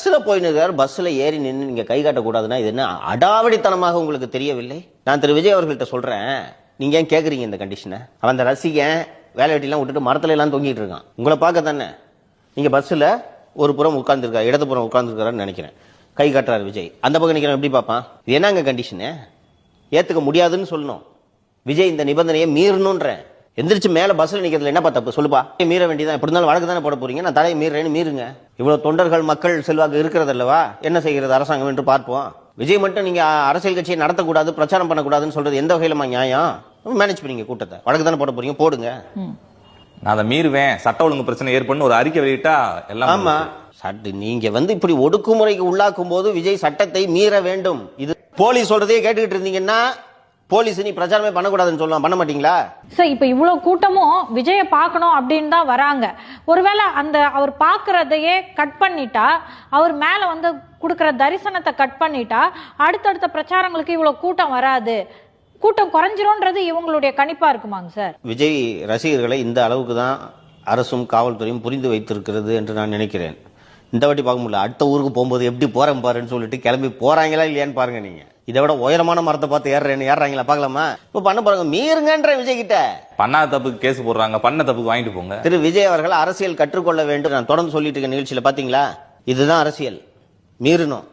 பஸ்ஸில் போயின்னு பஸ்ஸில் ஏறி நின்று நீங்கள் கை காட்டக்கூடாதுன்னா இது என்ன அடாவடித்தனமாக உங்களுக்கு தெரியவில்லை? நான் திரு. விஜய் அவர்கள்ட்ட சொல்கிறேன் நீங்கள் ஏன் கேட்குறீங்க இந்த கண்டிஷனை அவன் அந்த ரசிகன் வேலை வெட்டிலாம் விட்டுட்டு மரத்துல எல்லாம் தொங்கிட்டு இருக்கான். உங்களை பார்க்க தானே? நீங்கள் பஸ்ஸில் ஒரு புறம் உட்காந்துருக்கா இடது புறம் உட்காந்துருக்காருன்னு நினைக்கிறேன். கை காட்டுறாரு விஜய். அந்த பக்கம் நிற்கிறேன் எப்படி பார்ப்பான்? இது என்னங்க கண்டிஷனு ஏற்றுக்க முடியாதுன்னு சொல்லணும். விஜய் இந்த நிபந்தனையை மீறணுன்றேன். எந்திரிச்சு மேல பஸ்ல நிக்கிறதுல என்னப்பா தப்பு? சொல்லுப்பா. மீற வேண்டியதான் எப்படி இருந்தாலும் வழக்கு தானே போட போறீங்க? நான் தலையை மீறேன்னு மீறுங்க. இவ்வளவு தொண்டர்கள் மக்கள் செல்வாக்கு இருக்கிறது அல்லவா என்ன செய்கிறது அரசாங்கம் என்று பார்ப்போம். விஜய் மட்டும் நீங்க அரசியல் கட்சியை நடத்தக்கூடாது பிரச்சாரம் பண்ணக்கூடாதுன்னு சொல்றது எந்த வகையிலமா நியாயம்? மேனேஜ் பண்ணீங்க கூட்டத்தை. வழக்கு தானே போட போறீங்க? போடுங்க. நான் அதை மீறுவேன். சட்ட ஒழுங்கு பிரச்சனை ஏற்படும் ஒரு அறிக்கை வெளியிட்டா எல்லாம் ஆமா. சட்ட நீங்க வந்து இப்படி ஒடுக்குமுறைக்கு உள்ளாக்கும் போது விஜய் சட்டத்தை மீற வேண்டும். இது போலீஸ் சொல்றதையே கேட்டுக்கிட்டு இருந்தீங்கன்னா போலீஸ் நீ பிரச்சாரமே பண்ணக்கூடாதுன்னு சொல்லலாம். பண்ண மாட்டீங்களா? சார் இப்ப இவ்வளவு கூட்டமும் விஜய பார்க்கணும் அப்படின்னு தான் வராங்க. ஒருவேளை அந்த அவர் பார்க்கறதையே கட் பண்ணிட்டா அவர் மேல வந்து கொடுக்கிற தரிசனத்தை கட் பண்ணிட்டா அடுத்தடுத்த பிரச்சாரங்களுக்கு இவ்வளவு கூட்டம் வராது. கூட்டம் குறைஞ்சிரும்ன்றது இவங்களுடைய கணிப்பா இருக்குமாங்க சார்? விஜய் ரசிகர்களை இந்த அளவுக்கு தான் அரசும் காவல்துறையும் புரிந்து வைத்திருக்கிறது என்று நான் நினைக்கிறேன். இந்த வாட்டி பார்க்க முடியல. அடுத்த ஊருக்கு போகும்போது எப்படி போறேன் பாருன்னு சொல்லிட்டு கிளம்பி போறாங்களா இல்லையான்னு பாருங்க நீங்க. இதை விட உயரமான மரத்தை பார்த்து ஏறுறேன்னு ஏறுறாங்களா? பார்க்கலாமா? இப்போ பண்ண பாருங்க மீறுங்கன்ற விஜய் கிட்ட. பண்ணாத தப்புக்கு கேஸ் போடுறாங்க. பண்ண தப்புக்கு வாங்கிட்டு போங்க. திரு விஜய் அவர்கள் அரசியல் கற்றுக்கொள்ள வேண்டும். நான் தொடர்ந்து சொல்லிட்டு இருக்க நிகழ்ச்சியில. பாத்தீங்களா? இதுதான் அரசியல். மீறணும்.